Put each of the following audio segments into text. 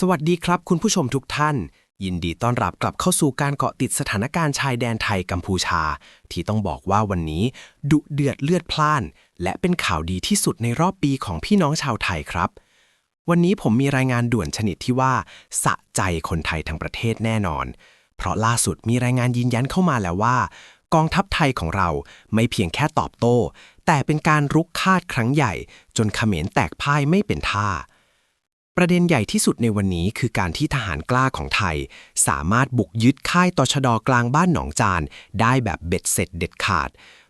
สวัสดีครับคุณผู้ชมทุกท่าน ยินดีต้อนรับกลับเข้าสู่การเกาะติดสถานการณ์ชายแดนไทยกัมพูชา ที่ต้องบอกว่าวันนี้ ดุเดือดเลือดพล่าน และเป็นข่าวดีที่สุดในรอบปีของพี่น้องชาวไทยครับ วันนี้ผมมีรายงานด่วนชนิดที่ว่า สะใจคนไทยทั้งประเทศแน่นอน เพราะล่าสุดมีรายงานยืนยันเข้ามาแล้วว่า กองทัพไทยของเราไม่เพียงแค่ตอบโต้ แต่เป็นการรุกคาดครั้งใหญ่ จนเขมรแตกพ่ายไม่เป็นท่า ประเด็นใหญ่ที่สุดในวันนี้คือการที่ทหารกล้าของไทย สามารถบุกยึดค่ายตชดกลางบ้านหนองจาน ได้แบบเบ็ดเสร็จเด็ดขาด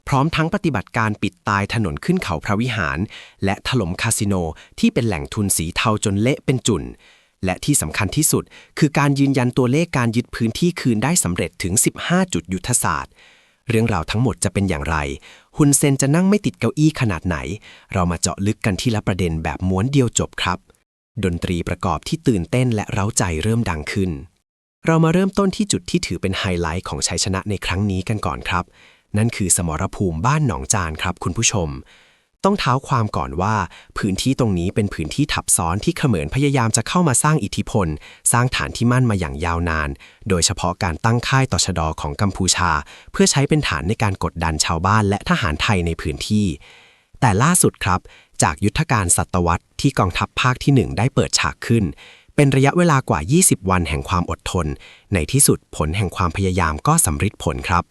พร้อมทั้งปฏิบัติการปิดตายถนนขึ้นเขาพระวิหาร และถล่มคาสิโนที่เป็นแหล่งทุนสีเทาจนเละเป็นจุน และที่สำคัญที่สุด คือการยืนยันตัวเลขการยึดพื้นที่คืนได้สำเร็จถึง 15 จุดยุทธศาสตร์ เรื่องราวทั้งหมดจะเป็นอย่างไรฮุนเซนจะนั่งไม่ติดเก้าอี้ขนาดไหน เรามาเจาะลึกกันทีละประเด็นแบบม้วนเดียวจบครับ ดนตรีประกอบที่ตื่นเต้นและเร้าใจเริ่มดังขึ้น เรามาเริ่มต้นที่จุดที่ถือเป็นไฮไลท์ของชัยชนะในครั้งนี้กันก่อนครับ นั่นคือสมรภูมิบ้านหนองจานครับคุณผู้ชม ต้องเท้าความก่อนว่า พื้นที่ตรงนี้เป็นพื้นที่ทับซ้อนที่เขมรพยายามจะเข้ามาสร้างอิทธิพล สร้างฐานที่มั่นมาอย่างยาวนาน โดยเฉพาะการตั้งค่ายต่อชดของกัมพูชา เพื่อใช้เป็นฐานในการกดดันชาวบ้านและทหารไทยในพื้นที่แต่ล่าสุดครับ จากยุทธการศตวรรษที่กองทัพภาคที่ 1 ได้เปิดฉากขึ้น เป็นระยะเวลากว่า 20 วันแห่งความอดทน ในที่สุดผลแห่งความพยายามก็สำฤทธิ์ผลครับ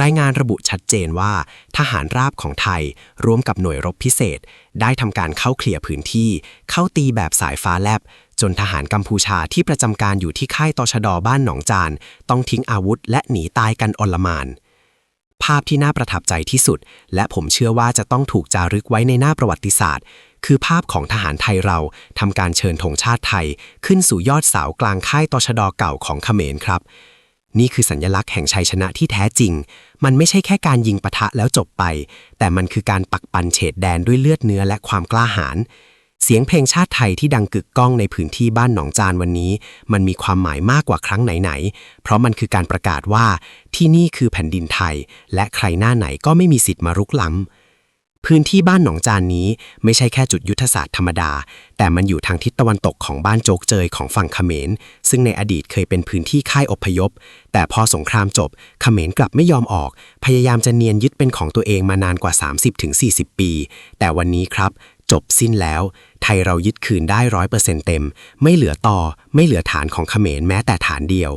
รายงานระบุชัดเจนว่า ทหารราบของไทยร่วมกับหน่วยรบพิเศษ ได้ทำการเข้าเคลียร์พื้นที่ เข้าตีแบบสายฟ้าแลบ จนทหารกัมพูชาที่ประจำการอยู่ที่ค่ายตชดบ้านหนองจาน ต้องทิ้งอาวุธและหนีตายกันอลหมาน ภาพที่น่าประทับใจที่สุด และผมเชื่อว่าจะต้องถูกจารึกไว้ในหน้าประวัติศาสตร์ คือภาพของทหารไทยเราทำการเชิญธงชาติไทย ขึ้นสู่ยอดเสากลางค่ายตชดเก่าของเขมรครับ นี่คือสัญลักษณ์แห่งชัยชนะที่แท้จริง มันไม่ใช่แค่การยิงปะทะแล้วจบไป แต่มันคือการปักปันเฉดแดนด้วยเลือดเนื้อและความกล้าหาญ เสียงเพลงชาติไทยที่ดังกึกก้องในพื้นที่บ้านหนองจานวันนี้ มันมีความหมายมากกว่าครั้งไหนๆ เพราะมันคือการประกาศว่าที่นี่คือแผ่นดินไทย และใครหน้าไหนก็ไม่มีสิทธิ์มารุกล้ำ พื้นที่บ้านหนองจานนี้ไม่ใช่แค่จุดยุทธศาสตร์ธรรมดา แต่มันอยู่ทางทิศตะวันตกของบ้านโจกเจยของฝั่งเขมร ซึ่งในอดีตเคยเป็นพื้นที่ค่ายอพยพ แต่พอสงครามจบเขมรกลับไม่ยอมออก พยายามจะเนียนยึดเป็นของตัวเองมานานกว่า 30-40 ปี แต่วันนี้ครับ จบสิ้นแล้ว ไทยเรายึดคืนได้ร้อยเปอร์เซ็นต์เต็ม ไม่เหลือต่อ ไม่เหลือฐานของเขมรแม้แต่ฐานเดียว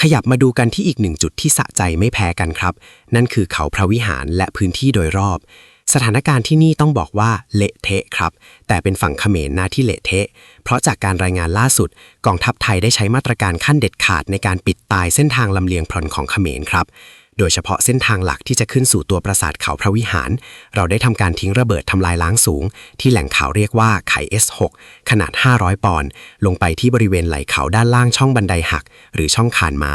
ขยับมาดูกันที่อีกหนึ่งจุดที่สะใจไม่แพ้กันครับ นั่นคือเขาพระวิหารและพื้นที่โดยรอบ สถานการณ์ที่นี่ต้องบอกว่าเละเทะครับ แต่เป็นฝั่งเขมรหน้าที่เละเทะ เพราะจากการรายงานล่าสุด กองทัพไทยได้ใช้มาตรการขั้นเด็ดขาดในการปิดตายเส้นทางลำเลียงพลนของเขมรครับ โดยเฉพาะเส้นทางหลักที่จะขึ้นสู่ตัวปราสาทเขาพระวิหาร เราได้ทำการทิ้งระเบิดทำลายล้างสูง ที่แหล่งข่าวเรียกว่าไข่ S6 ขนาด 500 ปอนด์ลงไปที่บริเวณไหล่เขาด้านล่างช่องบันไดหัก หรือช่องขานม้า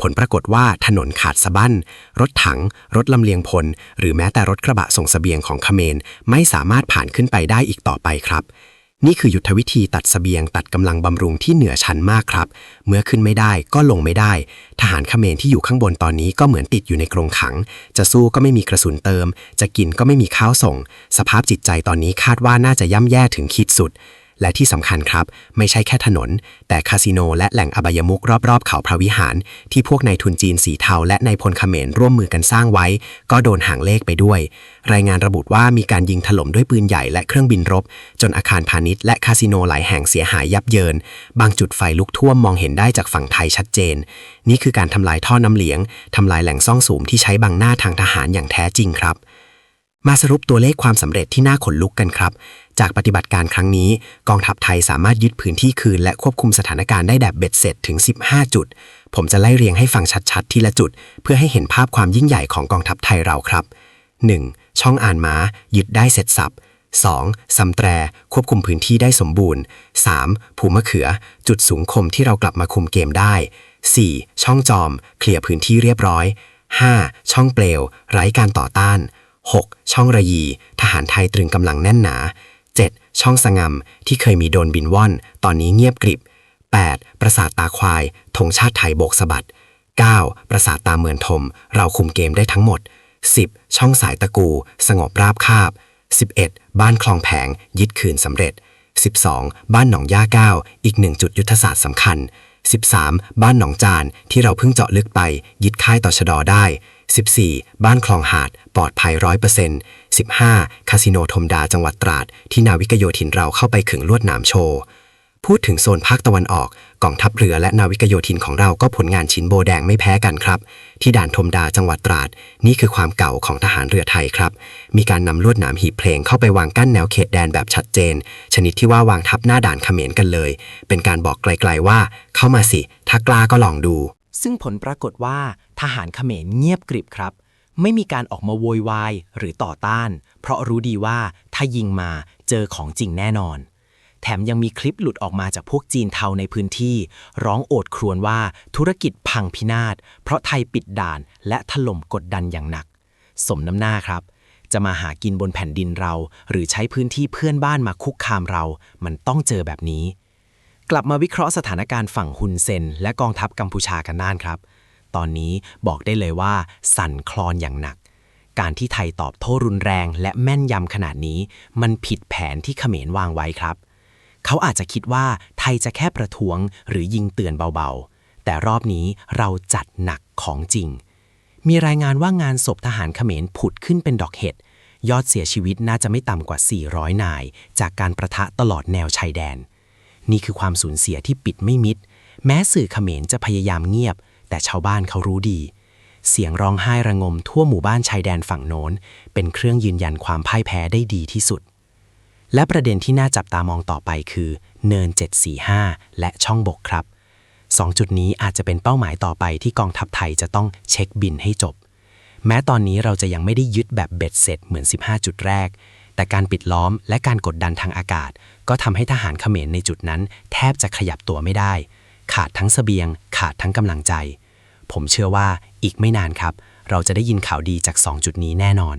ผลปรากฏว่าถนนขาดสะบั้น รถถัง รถลำเลียงพล หรือแม้แต่รถกระบะส่งเสบียงของเขมรไม่สามารถผ่านขึ้นไปได้อีกต่อไปครับ นี่คือยุทธวิธีตัดสเสบียงตัดกำลังบำรุงที่เหนือชั้นมากครับ เมื่อขึ้นไม่ได้ก็ลงไม่ได้ ทหารเขมรที่อยู่ข้างบนตอนนี้ก็เหมือนติดอยู่ในกรงขัง จะสู้ก็ไม่มีกระสุนเติม จะกินก็ไม่มีข้าวส่ง สภาพจิตใจตอนนี้คาดว่าน่าจะย่ำแย่ถึงขีดสุด และที่สำคัญครับ ไม่ใช่แค่ถนน แต่คาสิโนและแหล่งอบายมุกรอบๆ เขาพระวิหาร ที่พวกนายทุนจีนสีเทาและนายพลเขมรร่วมมือกันสร้างไว้ ก็โดนห่างเลขไปด้วย รายงานระบุว่ามีการยิงถล่มด้วยปืนใหญ่และเครื่องบินรบ จนอาคารพาณิชย์และคาสิโนหลายแห่งเสียหายยับเยิน บางจุดไฟลุกท่วมมองเห็นได้จากฝั่งไทยชัดเจน นี่คือการทำลายท่อน้ำเลี้ยงทำลายแหล่งซ่องสูมที่ใช้บังหน้าทางทหารอย่างแท้จริงครับมาสรุปตัวเลขความสำเร็จที่น่าขนลุกกันครับ จากปฏิบัติการครั้งนี้ กองทัพไทยสามารถยึดพื้นที่คืนและควบคุมสถานการณ์ได้แบบเบ็ดเสร็จถึง 15 จุด ผมจะไล่เรียงให้ฟังชัดๆ ทีละจุด เพื่อให้เห็นภาพความยิ่งใหญ่ของกองทัพไทยเราครับ 1. ช่องอ่านม้า ยึดได้เสร็จสับ 2. ซำแตร ควบคุมพื้นที่ได้สมบูรณ์ 3. ภูมะเขือ จุดสูงคมที่เรากลับมาคุมเกมได้ 4. ช่องจอม เคลียร์พื้นที่เรียบร้อย 5. ช่องเปลว ไร้การต่อต้าน 6. ช่องระยี ทหารไทยตรึงกำลังแน่นหนา 7. ช่องสงำที่เคยมีโดนบินว่อน ตอนนี้เงียบกริบ 8. ปราสาทตาควายธงชาติไทยโบกสะบัด 9. ปราสาทตาเมือนทม เราคุมเกมได้ทั้งหมด 10. ช่องสายตะกู สงบราบคาบ 11. บ้านคลองแผง ยึดคืนสำเร็จ 12. บ้านหนองย่าก้าอีกหนึ่งจุดยุทธศาสตร์สำคัญ 13. บ้านหนองจาน ที่เราเพิ่งเจาะลึกไป ยึดค่ายต่อชะดอได้ 14. บ้านคลองหาด ปลอดภัยร้อยเปอร์เซ็นต์ 15. คาสิโนทมดาจังหวัดตราด ที่นาวิกโยธินเราเข้าไปขึงลวดหนามโชว์ พูดถึงโซนภาคตะวันออกกองทัพเรือและนาวิกโยธินของเราก็ผลงานชิ้นโบแดงไม่แพ้กันครับ ที่ด่านทมดาจังหวัดตราด นี่คือความเก่าของทหารเรือไทยครับ มีการนำลวดหนามหีบเพลงเข้าไปวางกั้นแนวเขตแดนแบบชัดเจน ชนิดที่ว่าวางทับหน้าด่านเขมรกันเลย เป็นการบอกไกลๆว่า เข้ามาสิ ถ้ากล้าก็ลองดู ซึ่งผลปรากฏว่าทหารเขมรเงียบกริบครับ ไม่มีการออกมาโวยวายหรือต่อต้าน เพราะรู้ดีว่าถ้ายิงมาเจอของจริงแน่นอน แถมยังมีคลิปหลุดออกมาจากพวกจีนเทาในพื้นที่ ร้องโอดครวญว่าธุรกิจพังพินาศ เพราะไทยปิดด่านและถล่มกดดันอย่างหนัก สมน้ำหน้าครับ จะมาหากินบนแผ่นดินเรา หรือใช้พื้นที่เพื่อนบ้านมาคุกคามเรา มันต้องเจอแบบนี้ กลับมาวิเคราะห์สถานการณ์ฝั่งฮุนเซน และกองทัพกัมพูชากันน่านครับ ตอนนี้บอกได้เลยว่า สั่นคลอนอย่างหนักการที่ไทยตอบโต้รุนแรงและแม่นยำขนาดนี้ มันผิดแผนที่เขมรวางไว้ครับ เขาอาจจะคิดว่าไทยจะแค่ประท้วงหรือยิงเตือนเบาๆ แต่รอบนี้เราจัดหนักของจริง มีรายงานว่างานศพทหารเขมรผุดขึ้นเป็นดอกเห็ด ยอดเสียชีวิตน่าจะไม่ต่ำกว่า 400 นาย จากการประทะตลอดแนวชายแดน นี่คือความสูญเสียที่ปิดไม่มิด แม้สื่อเขมรจะพยายามเงียบ แต่ชาวบ้านเขารู้ดี เสียงร้องไห้ระงมทั่วหมู่บ้านชายแดนฝั่งโน้น เป็นเครื่องยืนยันความพ่ายแพ้ได้ดีที่สุด และประเด็นที่น่าจับตามองต่อไปคือ เนิน 745 และช่องบกครับสองจุดนี้อาจจะเป็นเป้าหมายต่อไปที่กองทัพไทยจะต้องเช็คบินให้จบ แม้ตอนนี้เราจะยังไม่ได้ยึดแบบเบ็ดเสร็จเหมือน 15 จุดแรก แต่การปิดล้อมและการกดดันทางอากาศ ก็ทำให้ทหารเขมรในจุดนั้น แทบจะขยับตัวไม่ได้ ขาดทั้งเสบียง ขาดทั้งกำลังใจ ผมเชื่อว่าอีกไม่นานครับ เราจะได้ยินข่าวดีจาก 2 จุดนี้แน่นอน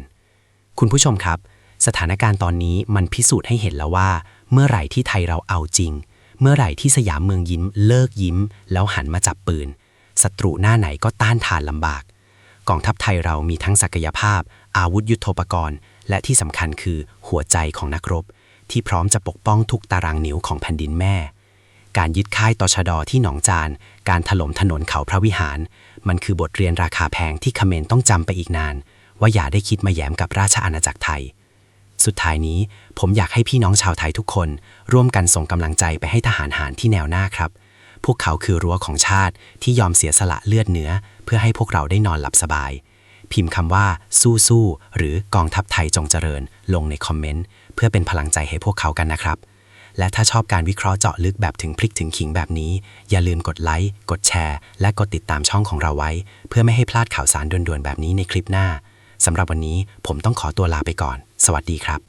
คุณผู้ชมครับ สถานการณ์ตอนนี้มันพิสูจน์ให้เห็นแล้วว่า เมื่อไหร่ที่ไทยเราเอาจริง เมื่อไหร่ที่สยามเมืองยิ้มเลิกยิ้ม แล้วหันมาจับปืนศัตรูหน้าไหนก็ต้านทานลำบาก กองทัพไทยเรามีทั้งศักยภาพ อาวุธยุโทโธปกรณ์ และที่สำคัญคือหัวใจของนักรบ ที่พร้อมจะปกป้องทุกตารางนิ้วของแผ่นดินแม่ การยึดค่ายตชดที่หนองจาน การถล่มถนนเขาพระวิหาร มันคือบทเรียนราคาแพงที่เขมรต้องจำไปอีกนาน ว่าอย่าได้คิดมาแย้มกับราชอาณาจักรไทย สุดท้ายนี้ ผมอยากให้พี่น้องชาวไทยทุกคน ร่วมกันส่งกำลังใจไปให้ทหารหารที่แนวหน้าครับ พวกเขาคือรั้วของชาติที่ยอมเสียสละเลือดเนื้อ เพื่อให้พวกเราได้นอนหลับสบาย พิมพ์คำว่าสู้สู้หรือกองทัพไทยจงเจริญ ลงในคอมเมนต์เพื่อเป็นพลังใจให้พวกเขากันนะครับ และถ้าชอบการวิเคราะห์เจาะลึกแบบถึงพลิกถึงขิงแบบนี้ อย่าลืมกดไลค์กดแชร์ และกดติดตามช่องของเราไว้ เพื่อไม่ให้พลาดข่าวสารด่วนๆแบบนี้ในคลิปหน้าสำหรับวันนี้ผมต้องขอตัวลาไปก่อน สวัสดีครับ